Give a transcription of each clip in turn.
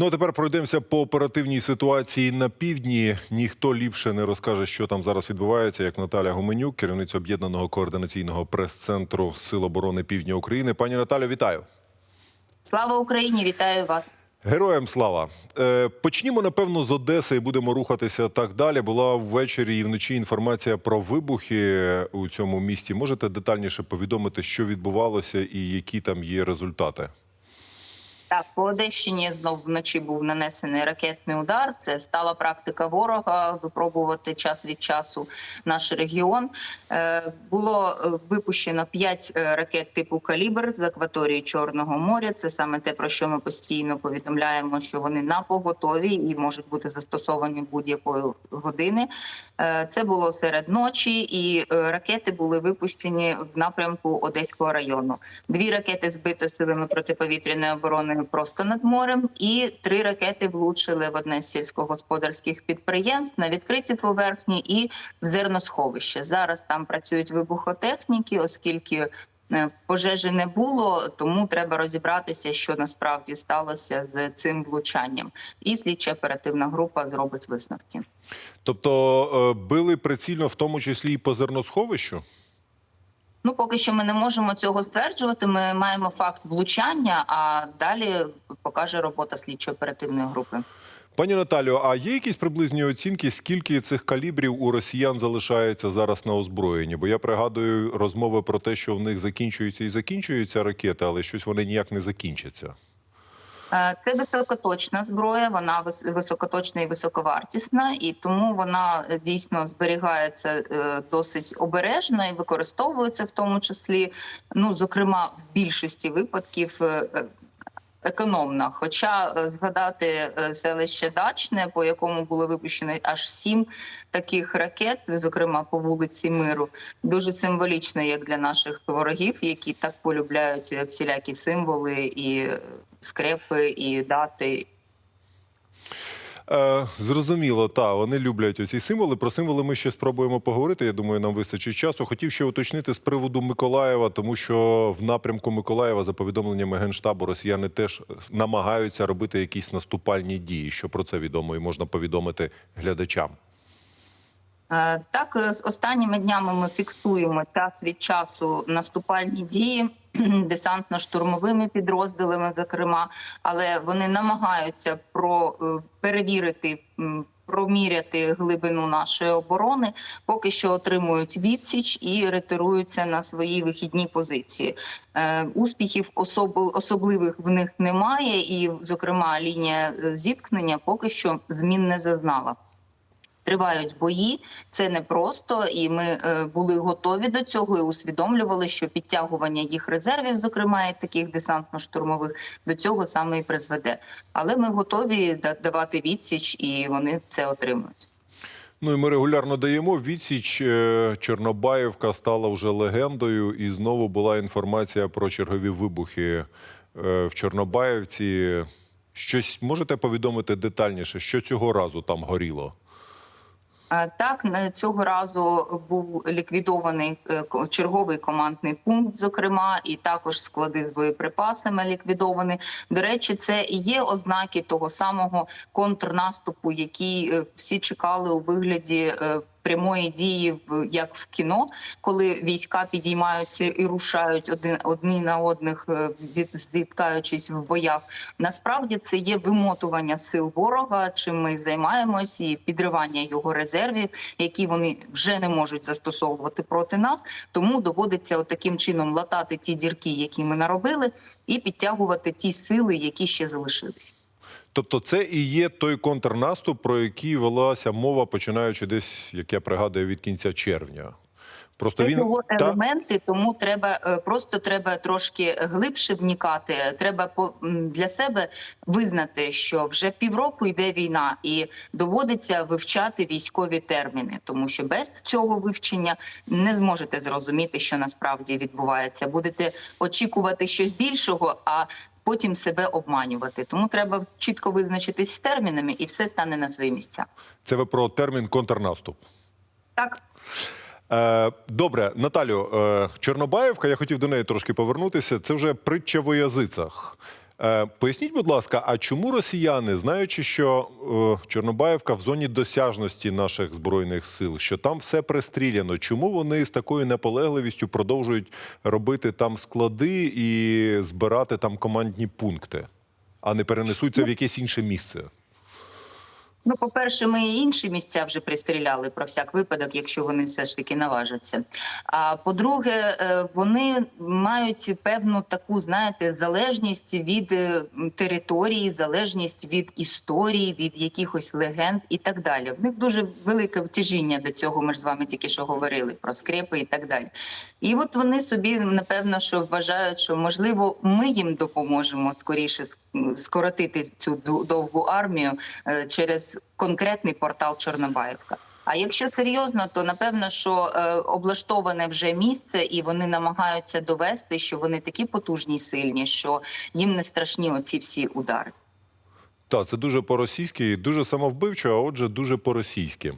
Ну а тепер пройдемося по оперативній ситуації на півдні. Ніхто ліпше не розкаже, що там зараз відбувається, як Наталя Гуменюк, керівниця об'єднаного координаційного прес-центру Сил оборони Півдня України. Пані Наталю, вітаю. Слава Україні! Вітаю вас. Героям слава. Е, почнімо, напевно, з Одеси і будемо рухатися так далі. Була ввечері і вночі інформація про вибухи у цьому місті. Можете детальніше повідомити, що відбувалося і які там є результати? Так, по Одещині знов вночі був нанесений ракетний удар. Це стала практика ворога випробувати час від часу наш регіон. Е, було е, випущено 5 ракет типу калібр з акваторії Чорного моря. Це саме те, про що ми постійно повідомляємо, що вони на поготові і можуть бути застосовані будь-якої години. Е, це було серед ночі, і е, ракети були випущені в напрямку Одеського району. Дві ракети збито силами протиповітряної оборони просто над морем, і три ракети влучили в одне з сільськогосподарських підприємств на відкритій поверхні і в зерносховище. Зараз там працюють вибухотехніки, оскільки е, пожежі не було, тому треба розібратися, що насправді сталося з цим влучанням. І слідча оперативна група зробить висновки. Тобто е, били прицільно, в тому числі і по зерносховищу? Ну, поки що ми не можемо цього стверджувати. Ми маємо факт влучання, а далі покаже робота слідчо-оперативної групи. Пані Наталю, а є якісь приблизні оцінки, скільки цих калібрів у росіян залишається зараз на озброєнні? Бо я пригадую розмови про те, що в них закінчуються і закінчуються ракети, але щось вони ніяк не закінчаться. Е, Це високоточна зброя, вона вис- високоточна і високовартісна, і тому вона е, дійсно зберігається е, досить обережно і використовується в тому числі. Ну, зокрема, в більшості випадків. Економна, хоча е, згадати е, селище Дачне, по якому було випущено аж сім таких ракет, зокрема по вулиці Миру, дуже символічно, як для наших ворогів, які так полюбляють е, всілякі символи і скрепи, і дати. Е, зрозуміло, та вони люблять оці символи. Про символи ми ще спробуємо поговорити. Я думаю, нам вистачить часу. Хотів ще уточнити з приводу Миколаєва, тому що в напрямку Миколаєва, за повідомленнями генштабу, росіяни теж намагаються робити якісь наступальні дії. Що про це відомо і можна повідомити глядачам. Е, Так, е, з останніми днями ми фіксуємо час від часу наступальні дії десантно-штурмовими підрозділами, зокрема, але вони намагаються про е, перевірити. Проміряти глибину нашої оборони, поки що отримують відсіч і ретируються на свої вихідні позиції. Е, успіхів особ- особливих в них немає, і, зокрема, лінія зіткнення поки що змін не зазнала. Тривають бої, це непросто, і ми е, були готові до цього і усвідомлювали, що підтягування їх резервів, зокрема і таких десантно-штурмових, до цього саме і призведе. Але ми готові давати відсіч, і вони це отримують. Ну і ми регулярно даємо відсіч. Е, Чорнобаївка стала вже легендою, і знову була інформація про чергові вибухи е, в Чорнобаївці. Щось можете повідомити детальніше, що цього разу там горіло? Е, Так, цього разу був ліквідований е, черговий командний пункт, зокрема, і також склади з боєприпасами ліквідовані. До речі, це і є ознаки того самого контрнаступу, який е, всі чекали у вигляді. Прямої дії в як в кіно, коли війська підіймаються і рушають один одні на одних, е, зіткаючись в боях. Насправді це є вимотування сил ворога, чим ми займаємось, і підривання його резервів, які вони вже не можуть застосовувати проти нас. Тому доводиться от таким чином латати ті дірки, які ми наробили, і підтягувати ті сили, які ще залишились. Тобто, це і є той контрнаступ, про який велася мова, починаючи десь, як я пригадую, від кінця червня. Просто Це він його та, елементи, тому треба е, просто треба трошки глибше вникати. Треба по для себе визнати, що вже півроку йде війна, і доводиться вивчати військові терміни, тому що без цього вивчення не зможете зрозуміти, що насправді відбувається. Будете очікувати щось більшого, а потім себе обманювати. Тому треба чітко визначитись з термінами, і все стане на свої місця. це ви про термін контрнаступ. Так. Е, добре, Наталю, е, Чорнобаївка, я хотів до неї трошки повернутися. Це вже притча в язицях. Е, Поясніть, будь ласка, а чому росіяни, знаючи, що е, Чорнобаївка в зоні досяжності наших збройних сил, що там все пристріляно, чому вони з такою наполегливістю продовжують робити там склади і збирати там командні пункти, а не перенесуться в якесь інше місце? Ну, по-перше, ми і інші місця вже пристріляли про всяк випадок, якщо вони все ж таки наважаться. А по-друге, е, вони мають певну таку, знаєте, залежність від е, території, залежність від історії, від якихось легенд і так далі. В них дуже велике втяжіння до цього. Ми ж з вами тільки що говорили про скрепи і так далі. І от вони собі напевно, що вважають, що можливо ми їм допоможемо скоріше ск- скоротити цю довгу армію е, через конкретний портал Чорнобаївка. А якщо серйозно, то напевно, що е, облаштоване вже місце, і вони намагаються довести, що вони такі потужні, й сильні, що їм не страшні оці всі удари. Так, це дуже по-російськи, дуже самовбивчо, а отже, дуже по-російськи.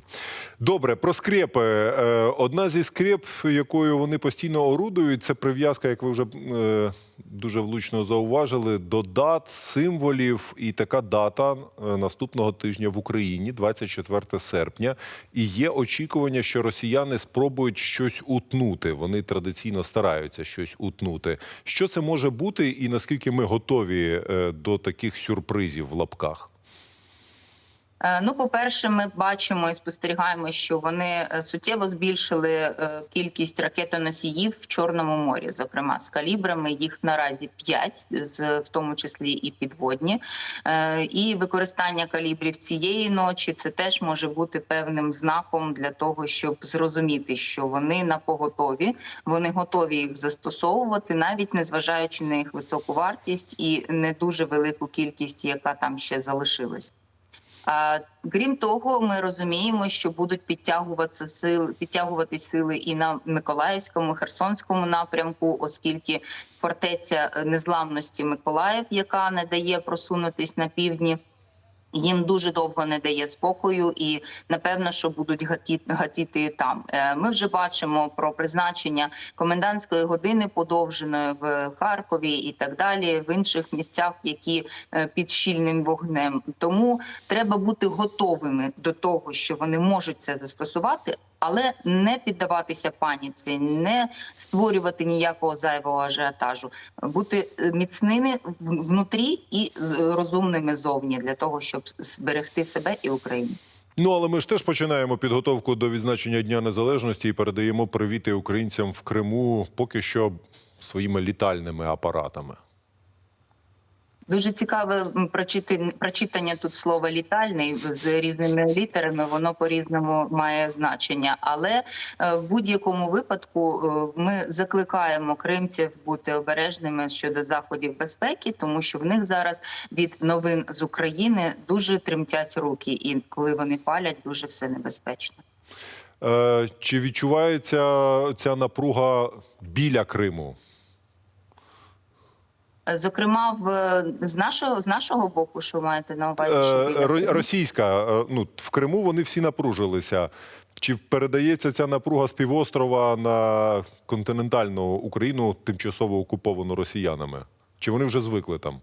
Добре, про скрепи. Е, Одна зі скреп, якою вони постійно орудують, це прив'язка, як ви вже е, дуже влучно зауважили, до дат, символів. І така дата е, наступного тижня в Україні, 24 серпня. І є очікування, що росіяни спробують щось утнути. Вони традиційно стараються щось утнути. Що це може бути, і наскільки ми готові до таких сюрпризів в лапках? Е, Ну, по-перше, ми бачимо і спостерігаємо, що вони е, суттєво збільшили е, кількість ракетоносіїв в Чорному морі, зокрема з калібрами. Їх наразі 5, з в тому числі і підводні. Е, І використання калібрів цієї ночі це теж може бути певним знаком для того, щоб зрозуміти, що вони на поготові, вони готові їх застосовувати, навіть незважаючи на їх високу вартість і не дуже велику кількість, яка там ще залишилась. Крім того, ми розуміємо, що будуть підтягуватися сили, підтягувати сили і на Миколаївському, Херсонському напрямку, оскільки фортеця е, незламності Миколаїв, яка не дає просунутись на півдні. Їм дуже довго не дає спокою, і напевно, що будуть гатіти, гатіти там. Е, Ми вже бачимо про призначення комендантської години подовженої в Харкові і так далі, в інших місцях, які е, під щільним вогнем. Тому треба бути готовими до того, що вони можуть це застосувати. Але не піддаватися паніці, не створювати ніякого зайвого ажіотажу, бути е, міцними внутрі і з- розумними зовні для того, щоб зберегти себе і Україну. Ну, але ми ж теж починаємо підготовку до відзначення Дня Незалежності і передаємо привіти українцям в Криму поки що своїми літальними апаратами. Дуже цікаве прочитання тут слова літальний з різними літерами. Воно по різному має значення. Але е, в будь-якому випадку е, ми закликаємо кримців бути обережними щодо заходів безпеки, тому що в них зараз від новин з України дуже тремтять руки, і коли вони палять, дуже все небезпечно. Е, чи відчувається ця напруга біля Криму? Зокрема, в з нашого з нашого боку, що маєте на увазі, що Е, біля російська, е, ну, в Криму вони всі напружилися. Чи передається ця напруга з півострова на континентальну Україну, тимчасово окуповану росіянами? Чи вони вже звикли там?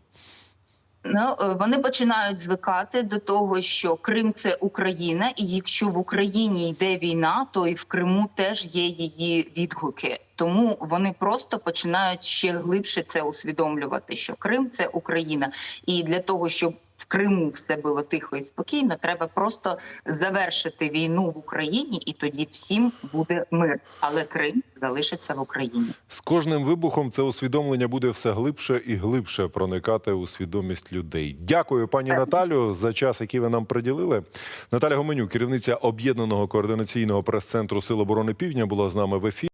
Ну е, вони починають звикати до того, що Крим це Україна, і якщо в Україні йде війна, то і в Криму теж є її відгуки. Тому вони просто починають ще глибше це усвідомлювати, що Крим це Україна, і для того, щоб в Криму все було тихо і спокійно, треба просто завершити війну в Україні, і тоді всім буде мир. Але Крим залишиться в Україні. З кожним вибухом це усвідомлення буде все глибше і глибше проникати у свідомість людей. Дякую, пані Наталю, за час, який ви нам приділили. Наталя Гоменюк, керівниця об'єднаного координаційного прес-центру Сил оборони Півдня, була з нами в ефірі.